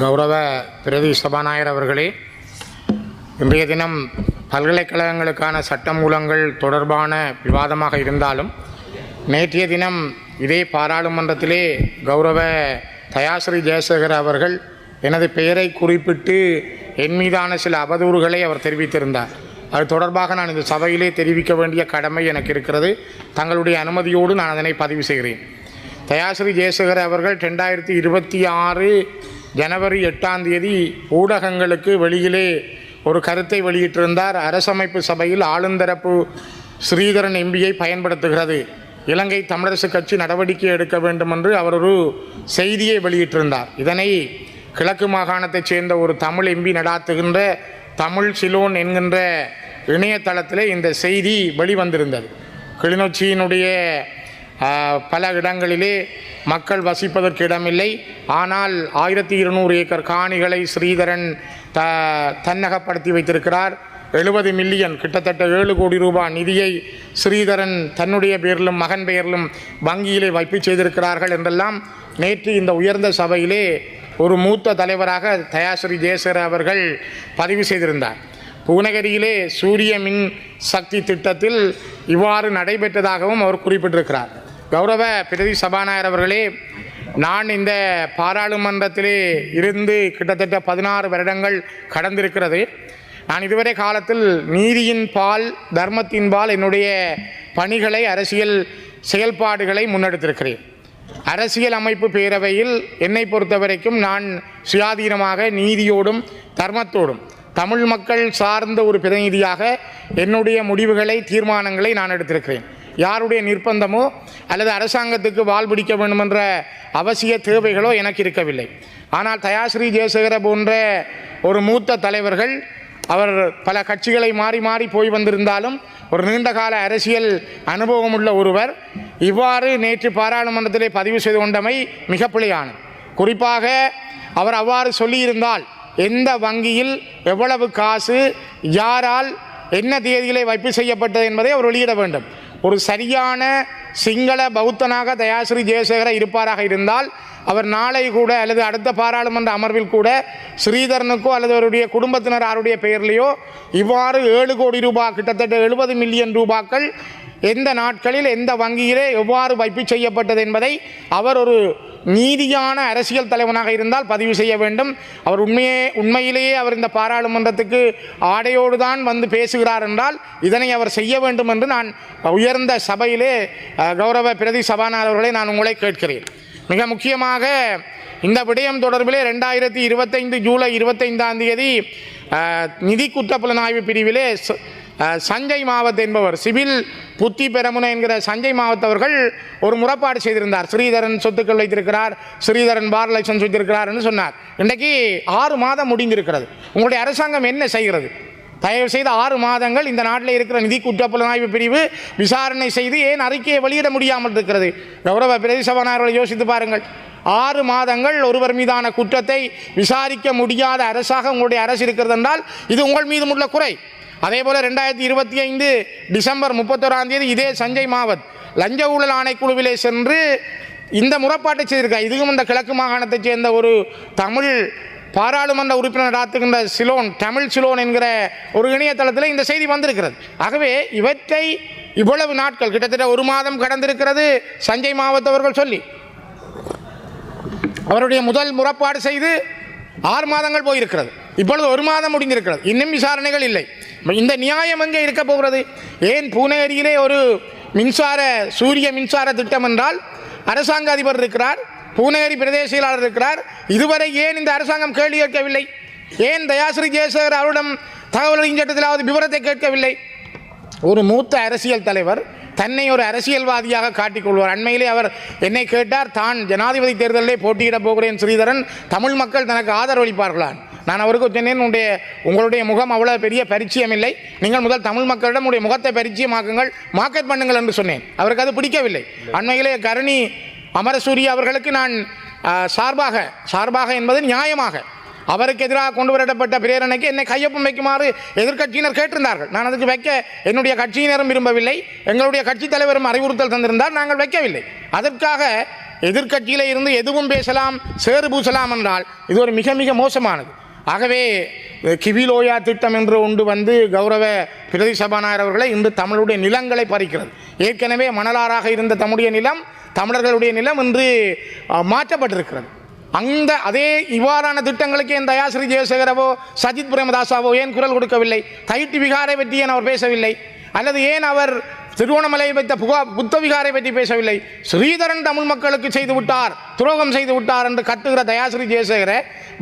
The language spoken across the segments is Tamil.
கௌரவ பிரதி சபாநாயகர் அவர்களே இன்றைய தினம் பல்கலைக்கழகங்களுக்கான சட்டமூலங்கள் தொடர்பான விவாதமாக இருந்தாலும் நேற்றைய தினம் இதே பாராளுமன்றத்திலே கௌரவ தயாஸ்ரீ ஜெயசேகர் அவர்கள் எனது பெயரை குறிப்பிட்டு என் மீதான சில அவதூறுகளை அவர் தெரிவித்திருந்தார். அது தொடர்பாக நான் இந்த சபையிலே தெரிவிக்க வேண்டிய கடமை எனக்கு இருக்கிறது. தங்களுடைய அனுமதியோடு நான் அதனை பதிவு செய்கிறேன். தயாஸ்ரீ ஜெயசேகர் அவர்கள் ரெண்டாயிரத்தி இருபத்தி ஆறு ஜனவரி எட்டாம் தேதி ஊடகங்களுக்கு வெளியிலே ஒரு கருத்தை வெளியிட்டிருந்தார். அரசமைப்பு சபையில் ஆளுந்தரப்பு ஸ்ரீதரன் எம்பியை பயன்படுத்துகிறது. இலங்கை தமிழரசு கட்சி நடவடிக்கை எடுக்க வேண்டும் என்று அவர் ஒரு செய்தியை வெளியிட்டிருந்தார். இதனை கிழக்கு மாகாணத்தைச் சேர்ந்த ஒரு தமிழ் எம்பி நடாத்துகின்ற தமிழ் சிலோன் என்கின்ற இணையதளத்தில் இந்த செய்தி வெளிவந்திருந்தது. கிளிநொச்சியினுடைய பல இடங்களிலே மக்கள் வசிப்பதற்கு இடமில்லை. ஆனால் ஆயிரத்தி இருநூறு ஏக்கர் காணிகளை ஸ்ரீதரன் த தன்னகப்படுத்தி வைத்திருக்கிறார். எழுபது மில்லியன் கிட்டத்தட்ட ஏழு கோடி ரூபாய் நிதியை ஸ்ரீதரன் தன்னுடைய பேரிலும் மகன் பெயரிலும் வங்கியிலே வைப்பு செய்திருக்கிறார்கள் என்றெல்லாம் நேற்று இந்த உயர்ந்த சபையிலே ஒரு மூத்த தலைவராக தயாஸ்ரீ ஜெயசேகர் அவர்கள் பதிவு செய்திருந்தார். புவனகிரியிலே சூரிய மின் சக்தி திட்டத்தில் இவ்வாறு நடைபெற்றதாகவும் அவர் குறிப்பிட்டிருக்கிறார். கௌரவ பிரதி சபாநாயகர் அவர்களே நான் இந்த பாராளுமன்றத்திலே இருந்து கிட்டத்தட்ட பதினாறு வருடங்கள் கடந்திருக்கிறது. நான் இதுவரை காலத்தில் நீதியின் பால் தர்மத்தின் பால் என்னுடைய பணிகளை அரசியல் செயல்பாடுகளை முன்னெடுத்திருக்கிறேன். அரசியல் அமைப்பு பேரவையில் என்னை பொறுத்தவரைக்கும் நான் சுயாதீனமாக நீதியோடும் தர்மத்தோடும் தமிழ் மக்கள் சார்ந்த ஒரு பிரதிநிதியாக என்னுடைய முடிவுகளை தீர்மானங்களை நான் எடுத்திருக்கிறேன். யாருடைய நிர்பந்தமோ அல்லது அரசாங்கத்துக்கு வால் பிடிக்க வேண்டுமென்ற அவசிய தேவைகளோ எனக்கு இருக்கவில்லை. ஆனால் தயாஸ்ரீ ஜெயசேகர போன்ற ஒரு மூத்த தலைவர்கள் அவர் பல கட்சிகளை மாறி மாறி போய் வந்திருந்தாலும் ஒரு நீண்டகால அரசியல் அனுபவம் உள்ள ஒருவர் இவ்வாறு நேற்று பாராளுமன்றத்திலே பதிவு செய்து கொண்டமை மிக பிழையானது. குறிப்பாக அவர் அவ்வாறு சொல்லியிருந்தால் எந்த வங்கியில் எவ்வளவு காசு யாரால் என்ன தேதியிலே வைப்பு செய்யப்பட்டது என்பதை அவர் வெளியிட வேண்டும். ஒரு சரியான சிங்கள பௌத்தனாக தயாஸ்ரீ ஜெயசேகர இருப்பாராக இருந்தால் அவர் நாளை கூட அல்லது அடுத்த பாராளுமன்ற அமர்வில் கூட ஸ்ரீதரனுக்கோ அல்லது அவருடைய குடும்பத்தினர் ஆருடைய பெயர்லேயோ இவ்வாறு ஏழு கோடி ரூபாய் கிட்டத்தட்ட எழுபது மில்லியன் ரூபாக்கள் எந்த நாட்களில் எந்த வங்கியிலே எவ்வாறு வைப்பு செய்யப்பட்டது என்பதை அவர் ஒரு நீதியான அரசியல் தலைவனாக இருந்தால் பதிவு செய்ய வேண்டும். அவர் உண்மையே உண்மையிலேயே அவர் இந்த பாராளுமன்றத்துக்கு ஆடையோடு தான் வந்து பேசுகிறார் என்றால் இதனை அவர் செய்ய வேண்டும் என்று நான் உயர்ந்த சபையிலே கௌரவ பிரதி சபாநாயகர் நான் உங்களை கேட்கிறேன். மிக முக்கியமாக இந்த விடயம் தொடர்பிலே ரெண்டாயிரத்தி இருபத்தைந்து ஜூலை இருபத்தைந்தாம் தேதி நிதி குற்றப்புலனாய்வு பிரிவிலே சஞ்சய் மாவத் என்பவர் சிவில் புத்தி பெரமுன என்கிற சஞ்சய் மாவத் அவர்கள் ஒரு முறைப்பாடு செய்திருந்தார். ஸ்ரீதரன் சொத்துக்கள் வைத்திருக்கிறார் ஸ்ரீதரன் பார் லைசன்ஸ் வைத்திருக்கிறார் என்று சொன்னார். இன்றைக்கு ஆறு மாதம் முடிந்திருக்கிறது. உங்களுடைய அரசாங்கம் என்ன செய்கிறது? தயவு செய்து ஆறு மாதங்கள் இந்த நாட்டில் இருக்கிற நிதி குற்றப்புலனாய்வு பிரிவு விசாரணை செய்து ஏன் அறிக்கையை வெளியிட முடியாமல் இருக்கிறது? கௌரவ பிரதி யோசித்து பாருங்கள். ஆறு மாதங்கள் ஒருவர் மீதான குற்றத்தை விசாரிக்க முடியாத அரசாக உங்களுடைய அரசு இருக்கிறது என்றால் இது உங்கள் மீதும் உள்ள குறை. அதே போல் ரெண்டாயிரத்தி இருபத்தி ஐந்து டிசம்பர் முப்பத்தோராம் தேதி இதே சஞ்சய் மாவத் லஞ்ச ஊழல் ஆணைக்குழுவிலே சென்று இந்த முறைப்பாட்டை செய்திருக்கார். இதுவும் இந்த கிழக்கு மாகாணத்தைச் சேர்ந்த ஒரு தமிழ் பாராளுமன்ற உறுப்பினர் நடாத்துகின்ற சிலோன் தமிழ் சிலோன் என்கிற ஒரு இணையதளத்தில் இந்த செய்தி வந்திருக்கிறது. ஆகவே இவற்றை இவ்வளவு நாட்கள் கிட்டத்தட்ட ஒரு மாதம் கடந்திருக்கிறது சஞ்சய் மாவத் அவர்கள் சொல்லி. அவருடைய முதல் முறைப்பாடு செய்து ஆறு மாதங்கள் போயிருக்கிறது. இப்பொழுது ஒரு மாதம் முடிந்திருக்கிறது. இன்னும் விசாரணைகள் இல்லை. இந்த நியாயம் எங்கே இருக்க போகிறது? ஏன் பூனேரியிலே ஒரு மின்சார சூரிய மின்சார திட்டம் என்றால் அரசாங்க அதிபர் இருக்கிறார் பூனேரி பிரதேச செயலாளர் இருக்கிறார். இதுவரை ஏன் இந்த அரசாங்கம் கேள்வி கேட்கவில்லை? ஏன் தயாஸ்ரீ ஜெயசேகர் அவரிடம் தகவல் சட்டத்திலாவது விவரத்தை கேட்கவில்லை? ஒரு மூத்த அரசியல் தலைவர் தன்னை ஒரு அரசியல்வாதியாக காட்டிக்கொள்வார். அண்மையிலே அவர் என்னை கேட்டார் தான் ஜனாதிபதி தேர்தலிலே போட்டியிடப் போகிறேன் ஸ்ரீதரன். தமிழ் மக்கள் தனக்கு ஆதரவளிப்பார்களான் நான் அவருக்கு சொன்னேன் உடைய உங்களுடைய முகம் அவ்வளோ பெரிய பரிச்சயம் இல்லை நீங்கள் முதல் தமிழ் மக்களிடம் உடைய முகத்தை பரிச்சயமாக்குங்கள் மார்க்கெட் பண்ணுங்கள் என்று சொன்னேன். அவருக்கு அது பிடிக்கவில்லை. அண்மையிலே கருணி அமரசூரி அவர்களுக்கு நான் சார்பாக சார்பாக என்பது நியாயமாக. அவருக்கு எதிராக கொண்டு வரப்பட்ட பிரேரணைக்கு என்னை கையொப்பம் வைக்குமாறு எதிர்க்கட்சியினர் கேட்டிருந்தார்கள். நான் அதுக்கு வைக்க என்னுடைய கட்சியினரும் விரும்பவில்லை. எங்களுடைய கட்சித் தலைவரும் அறிவுறுத்தல் தந்திருந்தார். நாங்கள் வைக்கவில்லை. அதற்காக எதிர்கட்சியில் இருந்து எதுவும் பேசலாம் சேறு பூசலாம் என்றால் இது ஒரு மிக மிக மோசமானது. ஆகவே கிவிலோயா திட்டம் என்று ஒன்று வந்து கௌரவ பிரதி சபாநாயகர் அவர்களை இன்று தமிழுடைய நிலங்களை பறிக்கிறது. ஏற்கனவே மணலாராக இருந்த தம்முடைய நிலம் தமிழர்களுடைய நிலம் இன்று மாற்றப்பட்டிருக்கிறது. அந்த அதே இவ்வாறான திட்டங்களுக்கு என் தயாசிரி ஜெயசேகரவோ சஜித் பிரேமதாசாவோ ஏன் குரல் கொடுக்கவில்லை? தைட்டு விகாரை பற்றி ஏன் அவர் பேசவில்லை? அல்லது ஏன் அவர் திருவோணமலையை வைத்த புகா புத்த விகாரை பற்றி பேசவில்லை? ஸ்ரீதரன் தமிழ் மக்களுக்கு செய்து விட்டார் துரோகம் செய்து விட்டார் என்று கத்துகிற தயாசிரி ஜெயசேகர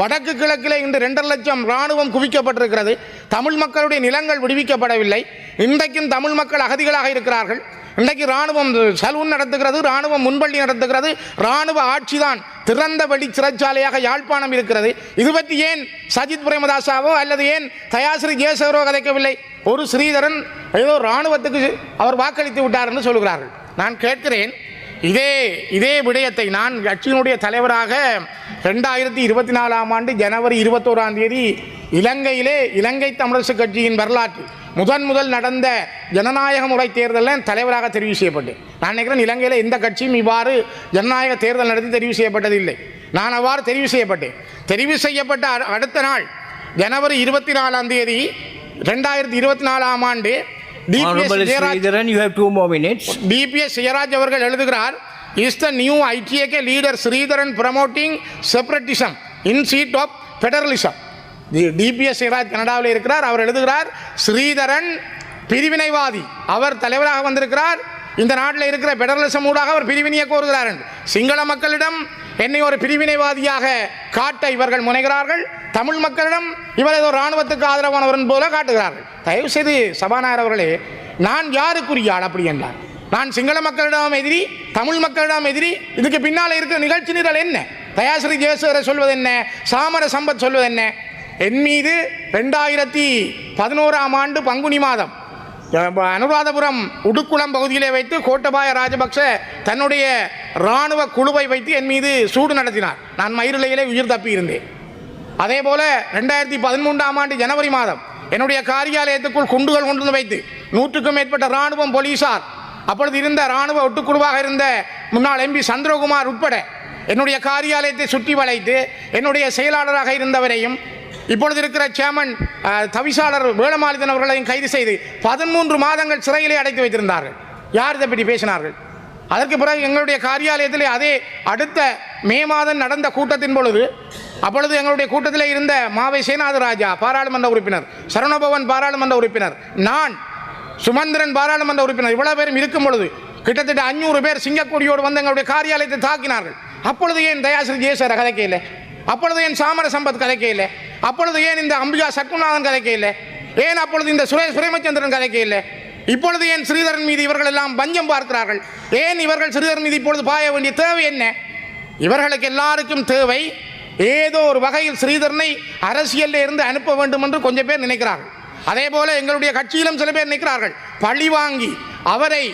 வடக்கு கிழக்கிலே இன்று ரெண்டரை லட்சம் இராணுவம் குவிக்கப்பட்டிருக்கிறது. தமிழ் மக்களுடைய நிலங்கள் விடுவிக்கப்படவில்லை. இன்றைக்கும் தமிழ் மக்கள் அகதிகளாக இருக்கிறார்கள். இன்றைக்கு ராணுவம் சலூன் நடத்துகிறது ராணுவம் முன்பள்ளி நடத்துகிறது ராணுவ ஆட்சிதான் திறந்த சிறைச்சாலையாக யாழ்ப்பாணம் இருக்கிறது. இது பற்றி ஏன் சஜித் பிரேமதாசாவோ அல்லது ஏன் தயாசிரி கேசவரோ கதைக்கவில்லை? ஒரு ஸ்ரீதரன் ஏதோ ராணுவத்துக்கு அவர் வாக்களித்து விட்டார் என்று சொல்கிறார்கள். நான் கேட்கிறேன் இதே இதே விடயத்தை நான் கட்சியினுடைய தலைவராக ரெண்டாயிரத்தி இருபத்தி நாலாம் ஆண்டு ஜனவரி இருபத்தோராம் தேதி இலங்கையிலே இலங்கை தமிழரசு கட்சியின் வரலாற்று முதன் முதல் நடந்த ஜனநாயக முறை தேர்தலில் தலைவராக தெரிவு செய்யப்பட்டேன் நான் நினைக்கிறேன் இலங்கையில் எந்த கட்சியும் இவ்வாறு ஜனநாயக தேர்தல் நடத்தி தெரிவு செய்யப்பட்டதில்லை. நான் அவ்வாறு தெரிவு செய்யப்பட்டேன் தெரிவு செய்யப்பட்ட அடுத்த நாள் ஜனவரி இருபத்தி நாலாம் தேதி ரெண்டாயிரத்தி இருபத்தி நாலாம் ஆண்டு டிபிஎஸ் ஜெயராஜ். டிபிஎஸ் அவர்கள் எழுதுகிறார் is the new ITAK leader Sritharan promoting separatism instead of federalism DBS Jeyaraj கனடாவில் இருக்கிறார். அவர் எழுதுகிறார் ஸ்ரீதரன் பிரிவினைவாதி. அவர் தலைவராக வந்திருக்கிறார். இந்த நாட்டில் இருக்கிற பெடரலிசம் ஊடாக அவர் பிரிவினையை கோருகிறார் என்று. சிங்கள மக்களிடம் என்னை ஒரு பிரிவினைவாதியாக காட்ட இவர்கள் முனைகிறார்கள். தமிழ் மக்களிடம் இவர் ஏதோ இராணுவத்துக்கு ஆதரவானவரன் போல காட்டுகிறார்கள். தயவு செய்து சபாநாயகர் அவர்களே நான் யாருக்குரிய ஆள் அப்படி என்றார். நான் சிங்கள மக்களிடம் எதிரி தமிழ் மக்களிடம் எதிரி. இதுக்கு பின்னால் இருக்கிற நிகழ்ச்சி நிரல் என்ன? தயாசிரி ஜெயசேகர சொல்வது என்ன? சாமர சம்பத் சொல்வது என்ன? என் மீது ரெண்டாயிரத்தி பதினோராம் ஆண்டு பங்குனி மாதம் அனுராதபுரம் உடுக்குளம் பகுதியிலே வைத்து கோட்டபாய ராஜபக்ச தன்னுடைய இராணுவ குழுவை வைத்து என் மீது சூடு நடத்தினார். நான் மயிரிழையிலே உயிர் தப்பி இருந்தேன் அதே போல ரெண்டாயிரத்தி பதிமூன்றாம் ஆண்டு ஜனவரி மாதம் என்னுடைய காரியாலயத்துக்குள் குண்டுகள் கொண்டு வந்து வைத்து நூற்றுக்கும் மேற்பட்ட இராணுவம் போலீசார் அப்பொழுது இருந்த இராணுவ ஒட்டுக்குழுவாக இருந்த முன்னாள் எம்பி சந்திரகுமார் உட்பட என்னுடைய காரியாலயத்தை சுற்றி வளைத்து என்னுடைய செயலாளராக இருந்தவரையும் இப்பொழுது இருக்கிற சேமன் தவிசாளர் வேளமாலிதன் அவர்களையும் கைது செய்து பதிமூன்று மாதங்கள் சிறையிலே அடைத்து வைத்திருந்தார்கள். யார் இதை பற்றி பேசினார்கள்? அதற்கு பிறகு எங்களுடைய காரியாலயத்திலே அதே அடுத்த மே மாதம் நடந்த கூட்டத்தின் பொழுது அப்பொழுது எங்களுடைய கூட்டத்தில் இருந்த மாவை சேனாத ராஜா பாராளுமன்ற உறுப்பினர் சரணபவன் பாராளுமன்ற உறுப்பினர் நான் சுமந்திரன் பாராளுமன்ற உறுப்பினர் இவ்வளவு பேரும் இருக்கும் பொழுது கிட்டத்தட்ட அஞ்சூறு பேர் சிங்கக்கொடியோடு வந்து எங்களுடைய காரியாலயத்தை தாக்கினார்கள். அப்பொழுது ஏன் தயாசிரி ஜெயசர கதைக்கையில் அப்பொழுது ஏன் சாமர சம்பத் கதைக்கையில் அப்பொழுது ஏன் இந்த அம்பிகா சத்குநாதன் கதைக்கையில் ஏன் அப்பொழுது இந்த சுரேஷ் பிரேமச்சந்திரன் கதைக்கையில் இப்பொழுது ஏன் ஸ்ரீதரன் மீது இவர்கள் எல்லாம் பஞ்சம் பார்க்கிறார்கள்? ஏன் இவர்கள் ஸ்ரீதரன் மீது இப்பொழுது பாய வேண்டிய தேவை என்ன? இவர்களுக்கு எல்லாருக்கும் தேவை ஏதோ ஒரு வகையில் ஸ்ரீதரனை அரசியலில் இருந்து அனுப்ப வேண்டும் என்று கொஞ்சம் பேர் நினைக்கிறார்கள். அதே போல எங்களுடைய கட்சியிலும் சில பேர் நிற்கிறார்கள். பழி வாங்கி அவரை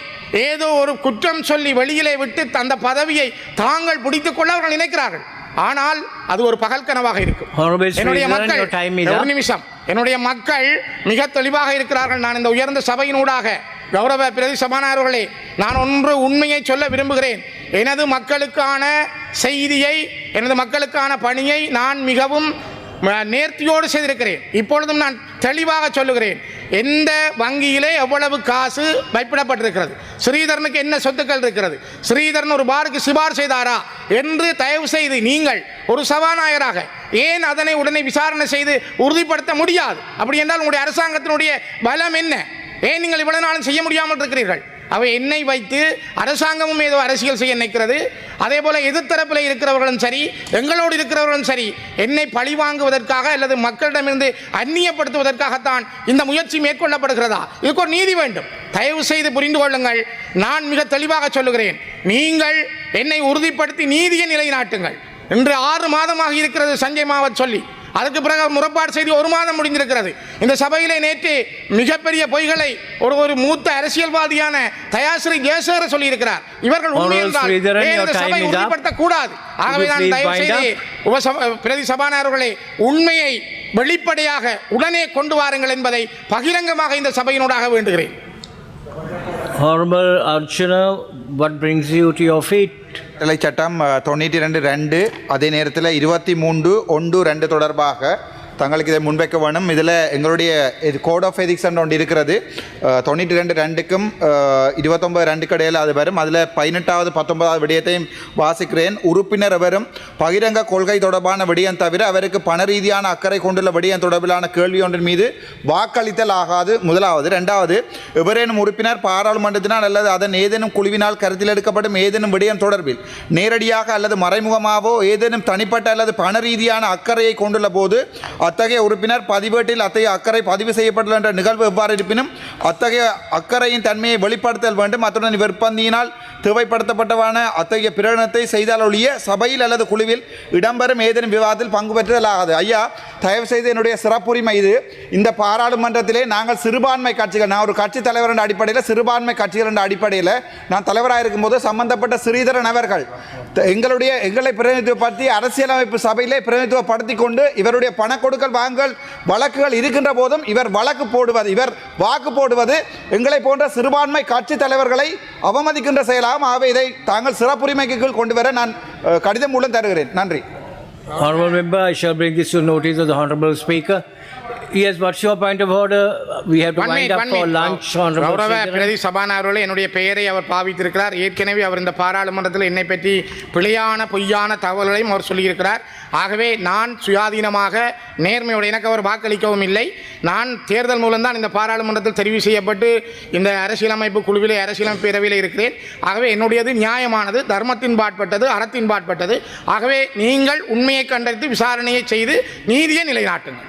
ஏதோ ஒரு குற்றம் சொல்லி வெளியிலே விட்டு அந்த பதவியை தாங்கள் பிடித்துக் கொள்ள அவர்கள் நினைக்கிறார்கள். ஆனால் அது ஒரு பகல் கனவாக இருக்கும். என்னுடைய மக்கள் ஒரு. நிமிஷம். என்னுடைய மக்கள் மிக தெளிவாக இருக்கிறார்கள். நான் இந்த உயர்ந்த சபையினூடாக கௌரவ பிரதி சபாநாயகர்களே நான் ஒன்று உண்மையை சொல்ல விரும்புகிறேன். எனது மக்களுக்கான செய்தியை எனது மக்களுக்கான பணியை நான் மிகவும் நேர்த்தியோடு செய்திருக்கிறேன். இப்பொழுதும் நான் தெளிவாக சொல்லுகிறேன். எந்த வங்கியிலே எவ்வளவு காசு வைப்பிடப்பட்டிருக்கிறது? ஸ்ரீதரனுக்கு என்ன சொத்துக்கள் இருக்கிறது? ஸ்ரீதரன் ஒரு பாருக்கு சிபார் செய்தாரா? என்று தயவு செய்து நீங்கள் ஒரு சபாநாயகராக ஏன் அதனை உடனே விசாரணை செய்து உறுதிப்படுத்த முடியாது? அப்படி என்றால் உங்களுடைய அரசாங்கத்தினுடைய பலம் என்ன? ஏன் நீங்கள் இவ்வளவு நாளும் செய்ய முடியாமல் இருக்கிறீர்கள்? அவை என்னை வைத்து அரசாங்கமும் ஏதோ அரசியல் செய்ய நினைக்கிறது. அதே போல் எதிர்த்தரப்பில் இருக்கிறவர்களும் சரி எங்களோடு இருக்கிறவர்களும் சரி என்னை பழி வாங்குவதற்காக அல்லது மக்களிடமிருந்து அந்நியப்படுத்துவதற்காகத்தான் இந்த முயற்சி மேற்கொள்ளப்படுகிறதா? இதுக்கு ஒரு நீதி வேண்டும். தயவு செய்து புரிந்து கொள்ளுங்கள். நான் மிக தெளிவாக சொல்லுகிறேன். நீங்கள் என்னை உறுதிப்படுத்தி நீதியை நிலைநாட்டுங்கள். இன்று ஆறு மாதமாக இருக்கிறது சஞ்சய் மாவத் சொல்லி. அதுக்கு பிறகு முறைப்பாடு செய்து ஒரு மாதம் முடிந்திருக்கிறது. இந்த சபையிலே நேற்று மிகப்பெரிய பொய்களை ஒரு ஒரு மூத்த அரசியல்வாதியான தயாசிரி ஜெயசேகர சொல்லியிருக்கிறார். இவர்கள் உண்மை Honorable என்றால் Sridharan, ஏன் your இந்த time சபை is up. உறுதிப்படுத்தக் கூடாது ஆகவே நான் தயவு செய்து உபசப பிரதி சபாநாயகர்களே உண்மையை வெளிப்படையாக உடனே கொண்டு வாருங்கள் என்பதை பகிரங்கமாக இந்த சபையினூடாக வேண்டுகிறேன். ஹார்மல் Archana what brings you to your feet சட்டம் தொண்ணூற்றி ரெண்டு ரெண்டு அதே நேரத்தில் இருபத்தி மூன்று ஒன்று ரெண்டு தொடர்பாக தங்களுக்கு இதை முன்வைக்க வேணும். இதில் எங்களுடைய இது கோட் ஆஃப் எதிக்ஸ் ஒன்று இருக்கிறது. தொண்ணூற்றி ரெண்டு ரெண்டுக்கும் இருபத்தொம்பது ரெண்டுக்கு இடையில் அது வரும். அதில் பதினெட்டாவது பத்தொன்பதாவது விடயத்தையும் வாசிக்கிறேன். உறுப்பினர் அவரும் பகிரங்க கொள்கை தொடர்பான விடயம் தவிர அவருக்கு பண ரீதியான அக்கறை கொண்டுள்ள விடயம் தொடர்பிலான கேள்வி ஒன்றின் மீது வாக்களித்தல் ஆகாது. முதலாவது. ரெண்டாவது எவரேனும் உறுப்பினர் பாராளுமன்றத்தினால் அல்லது அதன் ஏதேனும் குழுவினால் கருத்தில் எடுக்கப்படும் ஏதேனும் விடயம் தொடர்பில் நேரடியாக அல்லது மறைமுகமாகவோ ஏதேனும் தனிப்பட்ட அல்லது பண ரீதியான அக்கறையை கொண்டுள்ள போது அத்தகைய உறுப்பினர் பதிவேட்டில் அத்தகைய அக்கறை பதிவு செய்யப்பட்டுள்ள என்ற நிகழ்வு எவ்வாறு இருப்பினும் அத்தகைய அக்கறையின் தன்மையை வெளிப்படுத்தல் வேண்டும். அத்துடன் விற்பந்தியினால் தேவைப்படுத்தப்பட்டவான அத்தகைய பிரகடனத்தை செய்தால் ஒழிய சபையில் அல்லது குழுவில் இடம்பெறும் ஏதேனும் விவாதத்தில் பங்கு பெற்றுதல் ஐயா தயவுசெய்து என்னுடைய சிறப்புரிமை இது. இந்த பாராளுமன்றத்திலே நாங்கள் சிறுபான்மை கட்சிகள் நான் ஒரு கட்சி தலைவர் என்ற அடிப்படையில் சிறுபான்மை கட்சிகள் என்ற அடிப்படையில் நான் தலைவராக இருக்கும்போது சம்பந்தப்பட்ட ஸ்ரீதரன் அவர்கள் த- எங்களுடைய எங்களை பிரதிநிதித்துவப்படுத்தி அரசியலமைப்பு சபையிலே பிரதிநிதித்துவப்படுத்தி கொண்டு இவருடைய பண கொடுக்கல் வாங்கல் வழக்குகள் இருக்கின்ற போதும் இவர் வழக்கு போடுவது இவர் வாக்கு போடுவது எங்களை போன்ற சிறுபான்மை கட்சி தலைவர்களை அவமதிக்கின்ற செயலாகும் ஆகவே இதை தாங்கள் சிறப்புரிமைக்கு கீழ் கொண்டு வர நான் கடிதம் மூலம் தருகிறேன். நன்றி. Honorable member, I shall bring this to notice of the Honorable Speaker. Of order? We have to One wind minute, up one for minute. lunch, Honorable கௌரவ. பிரதி சபாநாயகர்களே என்னுடைய பெயரை அவர் பாவித்திருக்கிறார் ஏற்கனவே அவர் இந்த பாராளுமன்றத்தில் என்னை பற்றி பிழையான பொய்யான தகவல்களையும் அவர் சொல்லியிருக்கிறார் ஆகவே நான் சுயாதீனமாக நேர்மையோடு எனக்கு அவர் வாக்களிக்கவும் இல்லை நான் தேர்தல் மூலம்தான் இந்த பாராளுமன்றத்தில் தெரிவு செய்யப்பட்டு இந்த அரசியலமைப்பு குழுவிலே அரசியலமைப்பு பேரவையில் இருக்கிறேன் ஆகவே என்னுடையது நியாயமானது தர்மத்தின் பாட்பட்டது அறத்தின் பாட்பட்டது ஆகவே நீங்கள் உண்மையை கண்டறிந்து விசாரணையை செய்து நீதியை நிலைநாட்டுங்கள்